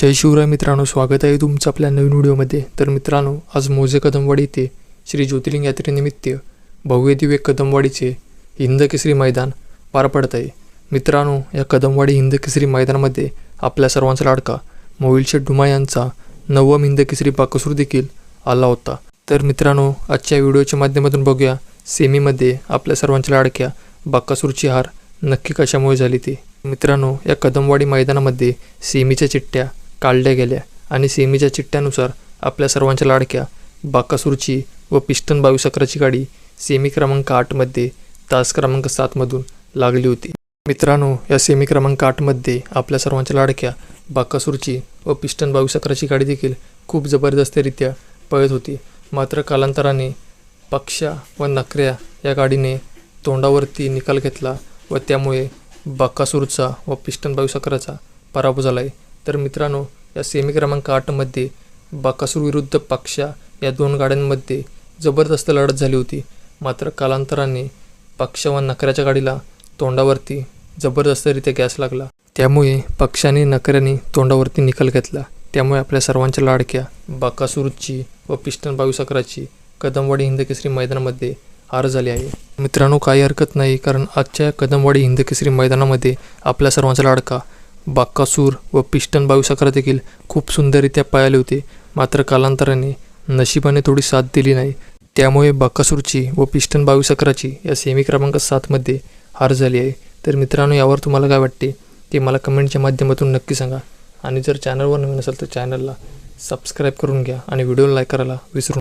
जय शिवराय मित्रांनो स्वागत आहे तुमचं आपल्या नवीन व्हिडिओमध्ये. तर मित्रांनो आज मोजे कदमवाडी येथे श्री ज्योतिर्लिंग यात्रेनिमित्त भव्य दिव्य कदमवाडीचे हिंद केसरी मैदान पार पडत आहे. मित्रांनो या कदमवाडी हिंद केसरी मैदानामध्ये आपल्या सर्वांचा लाडका मोहिलशेठ डुमा यांचा नवम हिंद केसरी बाकसूर देखील आला होता. तर मित्रांनो आजच्या व्हिडिओच्या माध्यमातून बघूया सेमीमध्ये आपल्या सर्वांच्या लाडक्या बाकासूरची हार नक्की कशामुळे झाली ती? मित्रांनो या कदमवाडी मैदानामध्ये सेमीच्या चिठ्ठ्या काढल्या गेल्या आणि सेमीच्या चिठ्ठ्यानुसार आपल्या सर्वांच्या लाडक्या बाकासूरची व पिस्टन बावीस अकराची गाडी सेमी क्रमांक आठमध्ये तास क्रमांक सातमधून लागली होती. मित्रांनो या सेमी क्रमांक आठमध्ये आपल्या सर्वांच्या लाडक्या बाकासूरची व पिस्टन बावीस अकराची गाडी देखील खूप जबरदस्तरित्या पळत होती. मात्र कालांतराने पक्षा व नकऱ्या या गाडीने तोंडावरती निकाल घेतला व त्यामुळे बाकासूरचा व पिस्टन बावीस अकराचा पराभव झाला आहे तर मित्रांनो या सेमी क्रमांक आठमध्ये बाकासूर विरुद्ध पक्षा या दोन गाड्यांमध्ये जबरदस्त लढत झाली होती. मात्र कालांतराने पक्षा व नकऱ्याच्या गाडीला तोंडावरती जबरदस्तरित्या गॅस लागला. त्यामुळे पक्षाने नकऱ्याने तोंडावरती निकाल घेतला. त्यामुळे आपल्या सर्वांच्या लाडक्या बाकासूरची व पिस्टन बावीस अकराची कदमवाडी हिंदकेसरी मैदानामध्ये हार झाली आहे. मित्रांनो काही हरकत नाही कारण आजच्या कदमवाडी हिंदकेसरी मैदानामध्ये आपल्या सर्वांचा लाडका बाक्कासूर व पिस्टन बावीस अकरा देखील खूप सुंदररित्या पळाले होते. मात्र कालांतराने नशिबाने थोडी साथ दिली नाही. त्यामुळे बाक्कासूरची व पिस्टन बावीस अकराची या सेमी क्रमांक सातमध्ये हार झाली आहे. तर मित्रांनो यावर तुम्हाला काय वाटते? ते मला कमेंटच्या माध्यमातून नक्की सांगा. आणि जर चॅनलवर नवीन असेल तर चॅनलला सबस्क्राईब करून घ्या आणि व्हिडिओला लाईक करायला विसरू